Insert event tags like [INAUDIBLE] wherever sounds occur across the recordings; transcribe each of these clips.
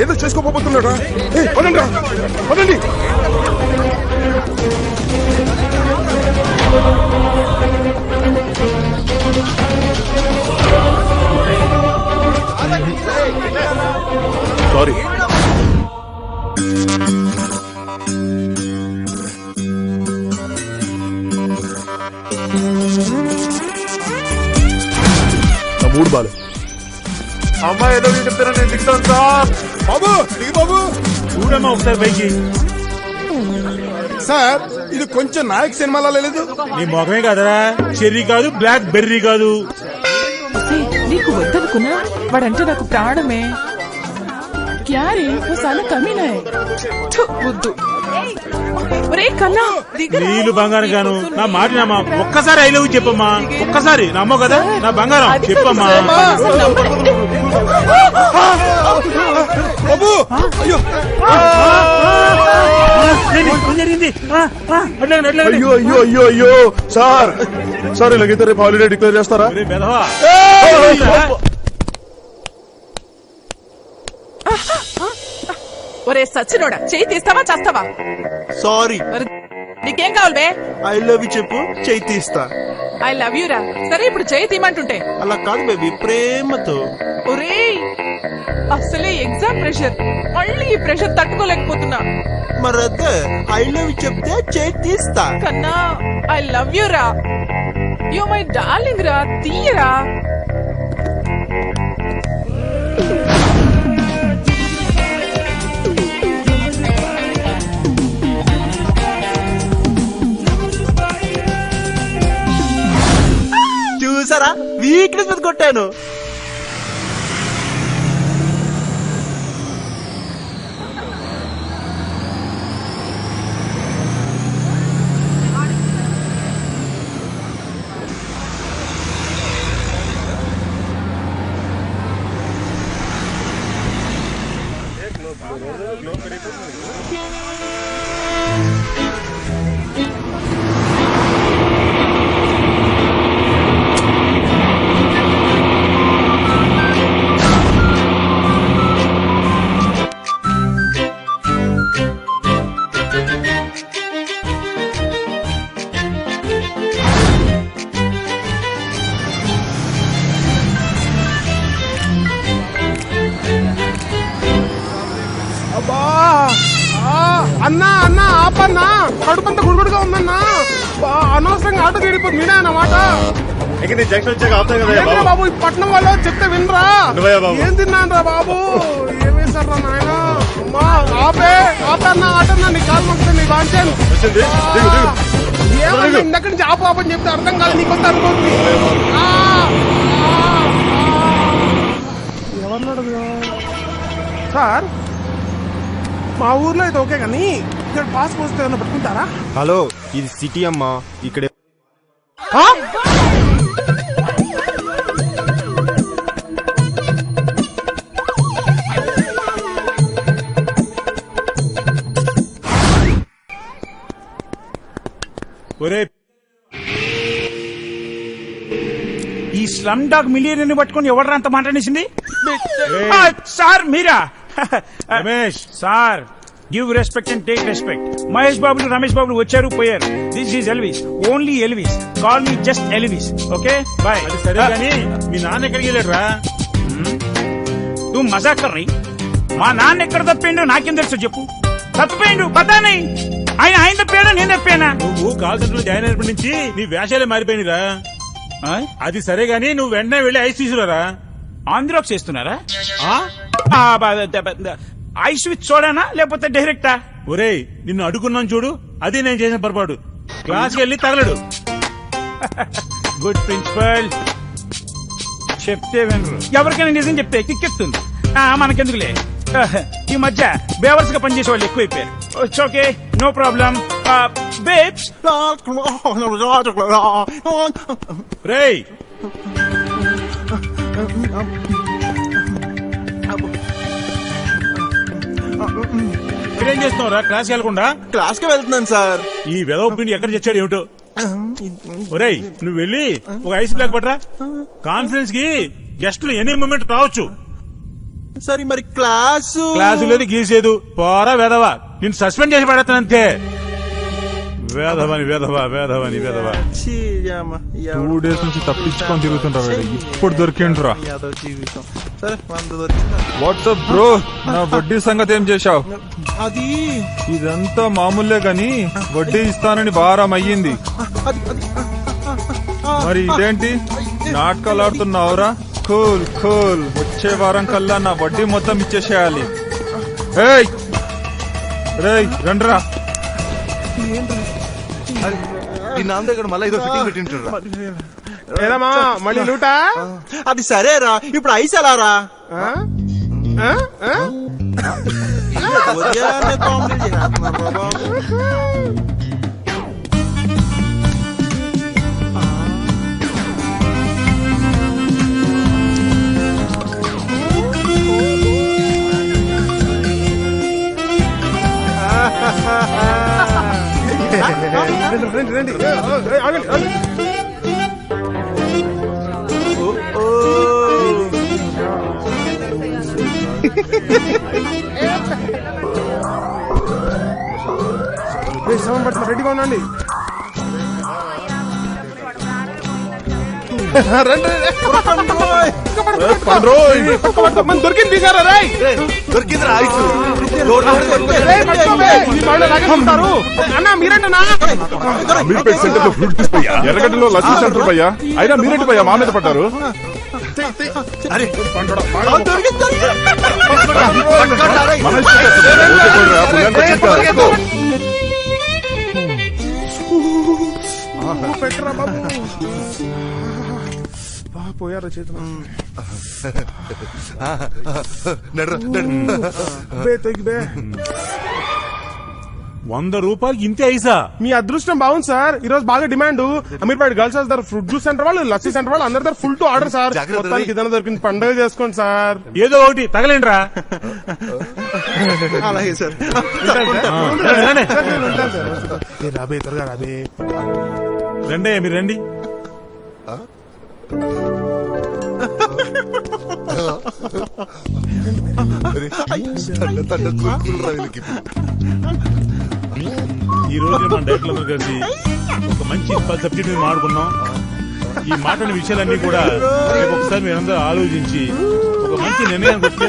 వాడు ఏదో చేసుకోబోతున్నాడా? ఏయ్, పదండి. పదండి సారీ మూడు బాలు అమ్మాయి ఏదో చెప్తారా నేను దిగుతాను సార్. బాబు దిగు బాబు. చూడమ్మా ఒకసారి పైకి. సార్ ఇది కొంచెం నాయక్ సినిమాలో లేదు? నీ మొఖమే కాదరా. చెర్రీ కాదు బ్లాక్ బెర్రీ కాదు. నీకు వద్దనుకున్నా? వాడంటే నాకు ప్రాణమే. క్యారే ఓ సాల కమీనా హై. ఒరే కన్నా. నీళ్ళు బంగారం గాను. నా మాట నమ్మా ఒక్కసారి ఐ లవ్ చెప్పమ్మా. ఒక్కసారి. నమ్మో కదా? నా బంగారం. చెప్పమ్మా. సార్. అయ్యో! అయ్యో అయ్యో అయ్యో ఇలాగైతే రేపు హాలిడే డిక్లేర్ చేస్తారా? ఒరే సచ్చినోడా చేయి తీస్తావా చేస్తావా? సారీ. మరి నీకేం కావాలి బే? ఐ లవ్ యూ చెప్పు చేయి తీస్తా. ఐ లవ్ యూ రా. సరే ఇప్పుడు చేయి తీయమంటుంటే. అలా కాదు బేబీ ప్రేమతో. ఒరే అసలే ఎగ్జామ్ ప్రెషర్. మళ్ళీ ఈ ప్రెషర్ తట్టుకోలేకపోతున్నా. మరి అదే ఐ లవ్ యూ చెప్తే చేయి తీస్తా. కన్నా ఐ లవ్ యూ రా. యు మై డార్లింగ్ రా తీయరా. చూసారా? వీక్నెస్ మీద కొట్టాను. అబ్బా అన్నా అన్నా ఆపన్నా. కడుపంతా గుడుగుడుగా ఉందన్నా. బా, అనవసరంగా ఆటో తీడిపోతుంది మీరే అన్నమాట ఇక నీ జంక్షన్ వచ్చాక కదా ఏంట్రా బాబు? ఈ పట్నం వాళ్ళు చెప్తే వినరా? నువ్వే బాబు. ఏం తిన్నాను బాబు? ఏమేశారా నాయన? అమ్మా ఆపే ఆపన్నా ఆటన్నా నీ కాలు మొక్కుతుంది నీ వాంచాను వచ్చింది. దిగు దిగు. ఏమన్నా ఇందక్కడి నుంచి ఆపు ఆపని చెప్తే అర్థం కాదు నీకు వస్తే అనుకోండి ఆ, ఆ, ఆ. ఎవరినాడు సార్? మా ఊర్లో అయితే ఓకే కానీ ఇక్కడ పాస్ పోస్తే ఏమైనా పట్టుకుంటారా? హలో ఇది సిటీ అమ్మా ఇక్కడే. ఆ? ఒరే ఈ స్లమ్ డాగ్ మిలియన్ పట్టుకొని ఎవడరా అంత మాట్లాడేసింది? Sir Meera? [LAUGHS] Ramesh sir give respect and take respect Mahesh బాబులు రమేష్ బాబులు వచ్చారు పోయారు. This is Elvis only Elvis call me just Elvis okay boy అది సరే కానీ మీ నాన్న ఎక్కడికి వెళ్ళారా నువ్వు మజాక్ కర్రీ మా నాన్న ఎక్కడ తప్పిండు? నాకేం తెలుసు చెప్పు. తప్పిపోయిండు పతాని ఆయన ఆయన తప్పాడా నేను తప్పానా నువ్వు కాల్ సెంటర్ జాయిన్ అయినప్పటి నుంచి నీ వేషాలే మారిపోయినరా? అది సరే గానీ నువ్వు వెంటనే వెళ్ళి ఐస్ తీసుకురారా ఆంధ్రాక్స్ చేస్తున్నారా? ఐస్ విత్ చూడానా? లేకపోతే డైరెక్టా ఒరేయ్ నిన్ను అడుగున్నాను చూడు. అది నేను చేసిన పొరపాటు. క్లాస్కి వెళ్ళి తగలడు. [LAUGHS] గుడ్ ప్రిన్సిపల్ చెప్తే వినరు. ఎవరికైనా నిజం చెప్తే కిక్కెత్తుంది. ఆ, మనకెందుకులే? [LAUGHS] ఈ మధ్య బేవర్స్గా పనిచేసే వాళ్ళు ఎక్కువైపోయారు. ఓకే నో ప్రాబ్లం బేబ్స్ రేయ్ ఇక్కడేం చేస్తున్నావురా? క్లాస్కి వెళ్ళకుండా? క్లాస్కి వెళ్తున్నాను సార్. ఈ వెదవ పిండి ఎక్కడ తెచ్చాడు ఏమిటో? ఒరేయ్ నువ్వు వెళ్ళి ఒక ఐస్ బ్లాక్ పట్రా కాన్ఫరెన్స్కి గెస్టులు ఎనీ మూమెంట్ రావచ్చు. సరే మరి క్లాసు క్లాసు లేదు గీసేదు. పోరా వేదవా. నేను సస్పెండ్ చేసి పడతాను అంతే. వేదవా ఛీ, యమ్మ, ఎవడు టూ డేస్ నుంచి తప్పించుకొని తిరుగుతుంటా. ఇప్పుడు దొరికిండ్రా. వాట్సాప్ బ్రో నా [LAUGHS] వడ్డీ సంగతి ఏం చేశావు? అది. ఇదంతా మామూలే గాని వడ్డీ ఇస్తానని భారం అయ్యింది. మరి ఇదేంటి? నాటకాలు ఆడుతున్నావురా కూల్ కూల్ వచ్చే వారం కల్లా నా వడ్డీ మొత్తం ఇచ్చేసేయాలి. రేయ్ రండ్రా. ఈ నాన్న దగ్గర మళ్ళీ ఏదో ఫిట్టింగ్ పెట్టింటారు ఏదమ్మా మళ్ళీ లూటా? అది సరేరా ఇప్పుడు ఐస్ ఎలా రా? ఉదయాన్నే కామెడీ చేస్తున్నారు బాబు. ఆగండి, ఆగండి. శవం పడుతుంది రెడీగా ఉండండి. [LAUGHS] రండి, దొరికింది తీసారా రేయ్. అన్న అమీర్పేట్ సెంటర్లో ఫ్రూట్ ఎర్రగడ్డలో లస్సీ సెంటర్ భయ్యా అయినా మీరేంటి భయ్యా మా మీద పడ్డారు. పెట్టరా బాబు. పోయారు చేతులు నడు బే తొగి బే. వంద రూపాయలకి ఇంతే ఐసా? మీ అదృష్టం బాగుంది సార్. ఈ రోజు బాగా డిమాండ్. అమీర్పేట గర్ల్స్ హౌస్ దగ్గర ఫ్రూట్ జ్యూస్ సెంటర్ వాళ్ళు లస్సీ సెంటర్ వాళ్ళు అందరి దగ్గర ఫుల్ టు ఆర్డర్ సార్. జాగ్రత్త మొత్తానికి ఏదైనా దొరికింది. పండుగ చేసుకోండి సార్. ఏదో ఒకటి తగలేండ్రా. అలాగే సార్. రాబే త్వరగా రాబే. రండి మీరు రండి. ఈ రోజు మన డైరెక్టర్ కలిసి ఒక మంచి సబ్జెక్ట్ మీద మాట్లాడుకున్నాం. ఈ మాట్లాడిన విషయాలన్నీ కూడా రేపు ఒకసారి మీరందరూ ఆలోచించి ఒక మంచి నిర్ణయానికి వస్తే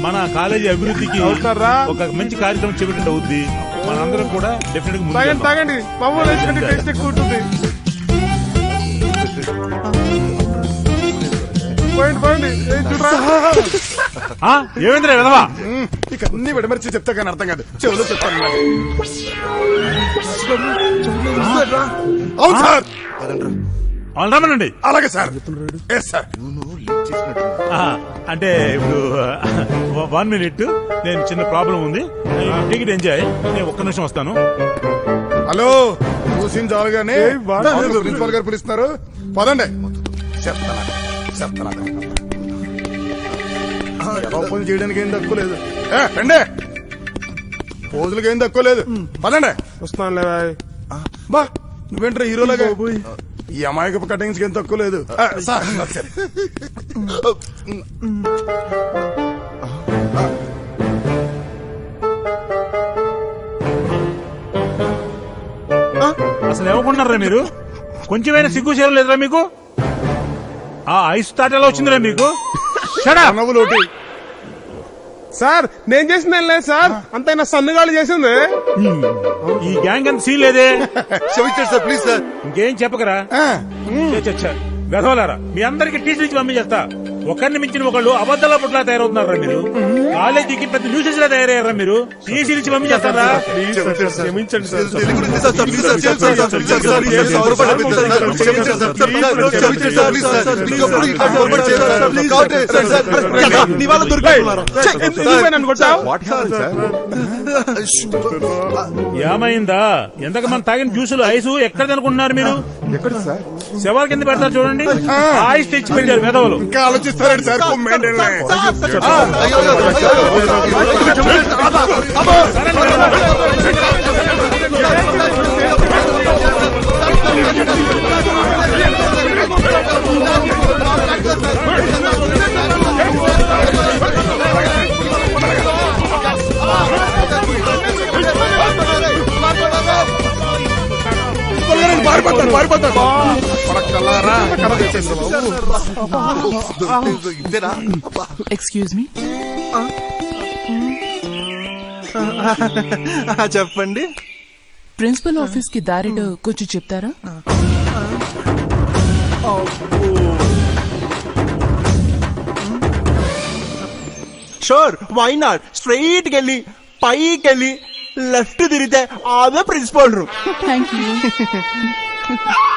మన కాలేజీ అభివృద్ధికి అవుతారా? ఒక మంచి కార్యక్రమం చేపట్టినట్టు అవుద్ది. మనందరం కూడా డెఫినెట్గా తాగండి. తాగండి. ఉంటుంది. పోయింది పోయింది ఏ, చూడరా. ఆ, ఏమైందిరా విధవా? ఇక అన్ని విడమర్చి చెప్తా కానీ అర్థం కాదు. చెవులు చెప్తాను. అవును సార్. రమ్మనండి. అలాగే సార్. Yes sir. ఆ, అంటే ఇప్పుడు వన్ మినిట్ నేను చిన్న ప్రాబ్లం ఉంది. టికెట్ ఎంజాయ్ నేను ఒక్క నిమిషం వస్తాను. హలో. చూసిన చాలుగానే ప్రిన్సిపాల్ గారు పిలుస్తున్నారు. పదండి. చెప్తాను. చెప్తాను పనులు చేయడానికి ఏం తక్కువ లేదు. రండి. పోజులకి ఏం తక్కువ లేదు. పదండి. వస్తానులే బాయ్. బా నువ్వేంట్రా హీరోలాగా ఈ అమాయకపు కటింగ్స్ ఏం తక్కువ లేదు. అసలు ఏమనుకుంటున్నారా మీరు? కొంచెమైనా సిగ్గు చేయడం లేదురా మీకు? ఆ ఐస్ తాట ఎలా వచ్చిందిరా మీకు షడా నవ్వులు ఒకటి సార్ నేను చేసింది ఏం లేదు సార్. అంతైనా సన్నుగాళ్ళు చేసింది. ఈ గ్యాంగ్ అంత సీన్ లేదే. క్షమించండి సార్ ప్లీజ్ సార్ ఇంకేం చెప్పకరా? గదవలారా మీ అందరికి టీచర్ నుంచి పంపించేస్తా. ఒకరిని మించిన ఒకళ్ళు అబద్ధాల పట్ల తయారవుతున్నారా మీరు కాలేజీకి పెద్ద న్యూసెస్ లా తయారయ్యారా మీరు టీసీ నుంచి పంపించేస్తారా క్షమించండి సార్ ఏమైందా ఎంతకు మన తాగిన జ్యూసులు ఐసు ఎక్కడ అనుకుంటున్నారు మీరు శవాల కింద పెడతారు చూడండి ఆ ఐస్ తెచ్చి పెట్టారు మెదవులు ఇంకా ఆలోచిస్తారండి సార్ కుమ్మేంటండి. ఎక్స్క్యూజ్ మీ చెప్పండి. ప్రిన్సిపల్ ఆఫీస్కి దారిలో కొంచెం చెప్తారా? షూర్ వై నాట్ స్ట్రైట్ కెళ్ళి పైకి వెళ్ళి లెఫ్ట్ తిరిగితే అదే ప్రిన్సిపల్ రూమ్ థ్యాంక్ యూ あ! [LAUGHS]